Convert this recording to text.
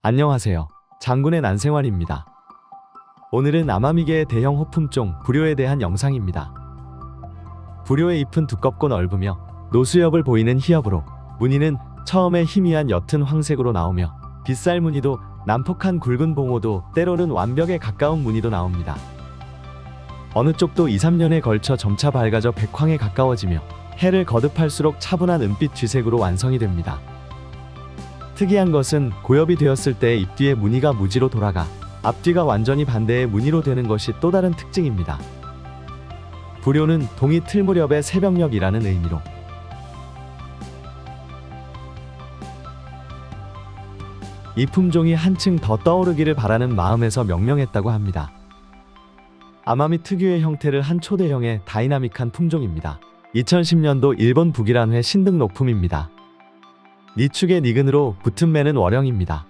안녕하세요. 장군의 난생활입니다. 오늘은 아마미계의 대형 호품종 불효에 대한 영상입니다. 불효의 잎은 두껍고 넓으며 노수엽을 보이는 희엽으로 무늬는 처음에 희미한 옅은 황색으로 나오며 빗살 무늬도 난폭한 굵은 봉오도 때로는 완벽에 가까운 무늬도 나옵니다. 어느 쪽도 2, 3년에 걸쳐 점차 밝아져 백황에 가까워지며 해를 거듭할수록 차분한 은빛 쥐색으로 완성이 됩니다. 특이한 것은 고엽이 되었을 때잎 뒤의 무늬가 무지로 돌아가 앞뒤가 완전히 반대의 무늬로 되는 것이 또 다른 특징입니다. 불효는 동이 틀 무렵의 새벽녘이라는 의미로 이 품종이 한층 더 떠오르기를 바라는 마음에서 명명했다고 합니다. 아마미 특유의 형태를 한 초대형의 다이나믹한 품종입니다. 2010년도 일본 북이란회 신등 녹품입니다. 니축의 니근으로 붙은 매는 월형입니다.